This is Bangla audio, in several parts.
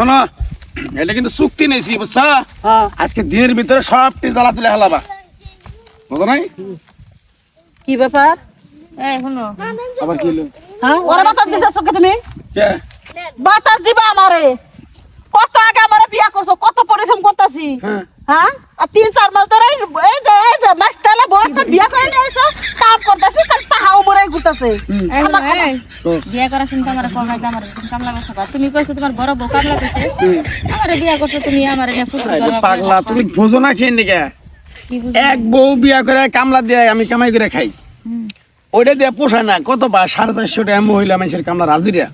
শোনো এটা কিন্তু চুক্তি নেছি বুঝছ? হ্যাঁ। আজকে দিনের ভিতরে সবটি জ্বালা তুলে হালাবা বুঝো নাই? কি ব্যাপার? এই শুনো। আবার কি হলো? হ্যাঁ? ওরা বাতাস দিতেছ কে তুমি? কে? বাতাস দিবা আমারে। কত আগে আমারে বিয়া করছ কত পরিশ্রম করতেছি। হ্যাঁ। হ্যাঁ? আর তিন চার মাস ধরে এই এই যে এই যে মাস তেলে বউটা বিয়া করে নিয়ে এসো কাম করতেছি কাল পাহা উপরে ঘুরতেছে আমার শুনো, এই, তো বিয়া করার শুনতে আমার কামলা বসাবা তুমি কইছো তোমার বড় বউ কামলা করতে আমারে বিয়া করছ তুমি আমার এটা ফুসুল আরে করবা পাগলা তুমি বোঝো না খেয়ে নিকে এক বউ বিয়া করে কামলা দিয়ে আমি কামাই করে খাই। ওইটা দিয়ে পোষায় না কত বা সাড়ে চারশো টাকা মহিলা মানুষের কামলা রাজিরা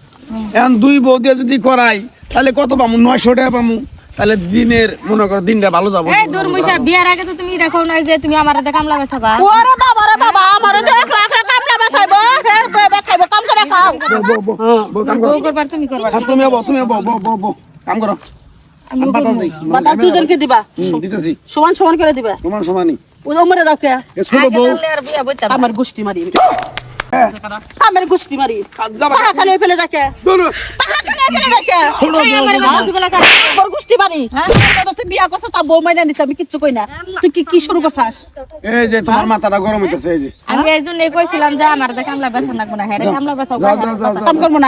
এখন দুই বউ দিয়ে যদি করাই তাহলে কত পামু? নয়শো টাকা পামু। তাহলে দিনের মনে করো দিনটা ভালো যাব। এই দুর্মুষা বিয়ার আগে তো তুমি দেখো নাই যে তুমি আমার এটা কামলা বসাবা ওরে বাবা রে বাবা আমারে তো এক লাখ কামলা বেচাইবো। বেচাইবো কাম করে খাও। করো। করবার তুমি করবা তুমি তুমি করো। বাতাস দুজনকে দিবা। দিতেছি। সমান সমান করে দিবা। তোমার সমানই। ওই ওমরে দাও কে। ছোট বউ। জানলে আর বিয়া বইতাম না। আমার গুষ্টি মারি। হ্যাঁ, আমার গুষ্টি মারি। খালি ফেলে যাকে। হ্যাঁ? আমি কিচ্ছু কই তুই কি কি শুরু করছাস? যে তোমার মাথাটা গরম হইতেছে এই যে। আমি এই জন্য কইছিলাম যে আমার এটা কামলা বেসা লাগবো না রে কামলা বেসাও যাও যাও যাও যাও। কাম হ্যাঁ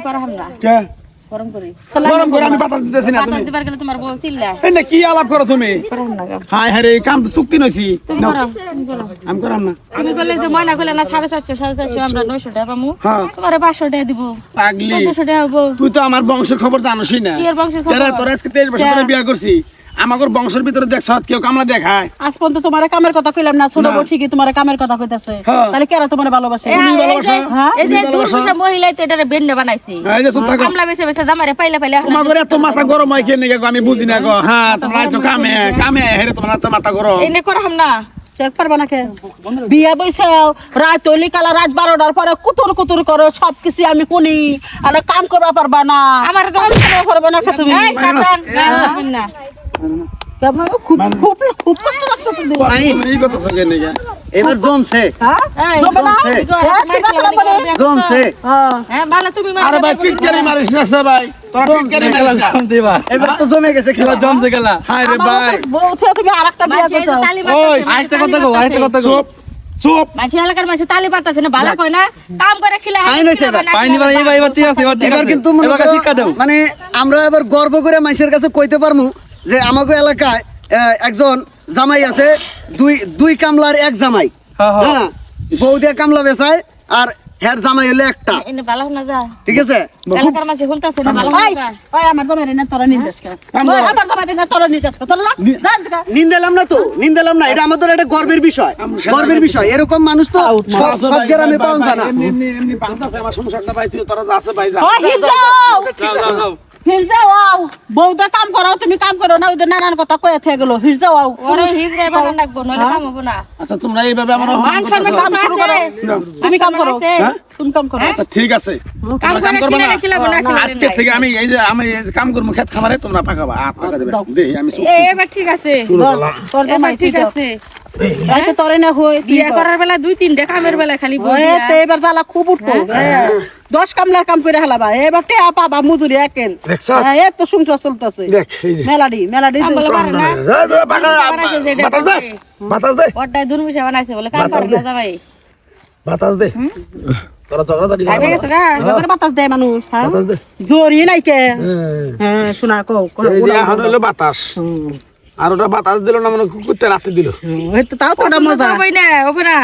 করা হাম না। কে? গরম করি। গরম করে আমি বাতাস দিতেছি না পাতা তুমি। দিবার গেলে তোমার বউ চিল্লা। এই না কি আলাপ করো তুমি? করাম হাই রে কাম তো চুক্তি নইছি। তুমি নাও, করো তুমি করো আমি করাম না। তুমি বললে যে ময়না করলে না সাড়ে চারশো সাড়ে চারশো আমরা নয়শো টাকা পামু। তোমার টাকা দিব। পাগলি। চোদ্দশো টাকা হব। তুই তো আমার বংশের খবর জানোসই না। কি এর বংশের খবর? এরা তোর আজকে তেইশ বছর ধরে বিয়া করছি আমাদের বংশের ভিতরে দেখছ কেউ কামলা দেখায়। আজ পর্যন্ত তোমার কামের কথা কইলাম না ছোট। বউ ঠিকই তোমার কামের কথা কইতাছে। তাহলে কেরা তোমার ভালোবাসে? এই যে- ভালোবাসো? হ্যাঁ? মহিলাই তো এটারে বেন্ডে বানাইছে। এই যে থাকো। কামলা বেছে বেছে জামারে পাইলে পাইলে এত মাথা গরম হয় কেন গো আমি বুঝি না গো। হ্যাঁ তোমরা আইছো কামে কামে হেরে তোমার এত মাথা গরম। এনে করাম না। চেক পারবা না কে? বিয়া বইছে রাত হইলি কালা রাত বারোটার পরে কুতুর কুতুর করো সব কিছু আমি আর কাম করবা পারবা না। আমার তো- কাম করবা না তুমি? এই সাবধান গায়ে লাগবেন না কেমন খুব খুব খুব কষ্ট লাগতেছে দিদি। তুমি এই কথা সঙ্গে নেই এবার জমছে এই, জমবে না? জমছে। ঠিক আছে না বলে? জমছে ভালো তুমি মারো, আরে ভাই তুমি মারিস না সে ভাই তোরা টিটকারি মারিস না এবার তো জমে গেছে খেলা জমছে হায় রে ভাই মতো বউ থেকে তুমি আরেকটা বিয়া মাঝে এই যে করছ ওই, আরেকটা কথা কও, আরেকটা কথা কও। চুপ চুপ এলাকার মাঝে তালি পারতাছে না ভালো কয় না কাম করে খিলা আইন হইছে পাইনি এবার এবার ঠিক আছে এবার ঠিক আছে এবার করো মানে আমরা এবার গর্ব করে মানুষের কাছে কইতে পারমু যে আমাকে এলাকায় একজন জামাই আছে দুই দুই কামলার এক জামাই। হ্যাঁ, বউ দিয়ে কামলা বেচায় আর হ্যার জামাই হলে একটা। না ঠিক আছে। নিন্দালাম না তো নিন্দালাম না এটা আমাদের একটা গর্বের বিষয়। গর্বের বিষয়। এরকম মানুষ তো সব সব গ্রামে পাওয়া যায় না। বউটা কাম করো তুমি কাম করো না ওদের নানান কথা কয়ে থেকে গেলো হিল যাও আও। ওরে হিজরে ভালো লাগবো নইলে কাম হব না। আচ্ছা তোমরা এইভাবে আমার মান সম্মান কাম শুরু করো। তুমি কাম করো। হ্যাঁ? তুমি কাম করো। আচ্ছা ঠিক আছে। কাম করবে না? আজকে থেকে আমি এই যে আমি এই যে কাম করব খেত খামারে তোমরা পাকাবা দেবে। দেখি আমি এবার ঠিক আছে। শুরু করলাম। এবার ঠিক ঠিক আছে। রাইতে তোরে না হই বিয়ে করার বেলা দুই তিনটে কামের বেলা খালি ওই, এবার জ্বালা খুব উঠবো। হ্যাঁ। দশ কামলার কাম করে হেলাবা। এবার টেয়া পাবা মজুরি একেন? হ্যাঁ, এই তো সংসার চলতেছে। মেলাডি মেলাডি বাতাস দে করে। বাতাস দে বড়টাই দুর্মিশা বানাইছে বলে। কাম পারে না বাতাস দে। তোরা ঝগড়া জানি বাতাস দেয় মানুষ। হ্যাঁ? বাতাস দে। নাই কে। হ্যাঁ। শোনা কও কও, এই যে হলো বাতাস। আর ওটা বাতাস দিল না মানে কুকুরটা রাতে দিল। তাও তো একটা মজা। হবে না হবে না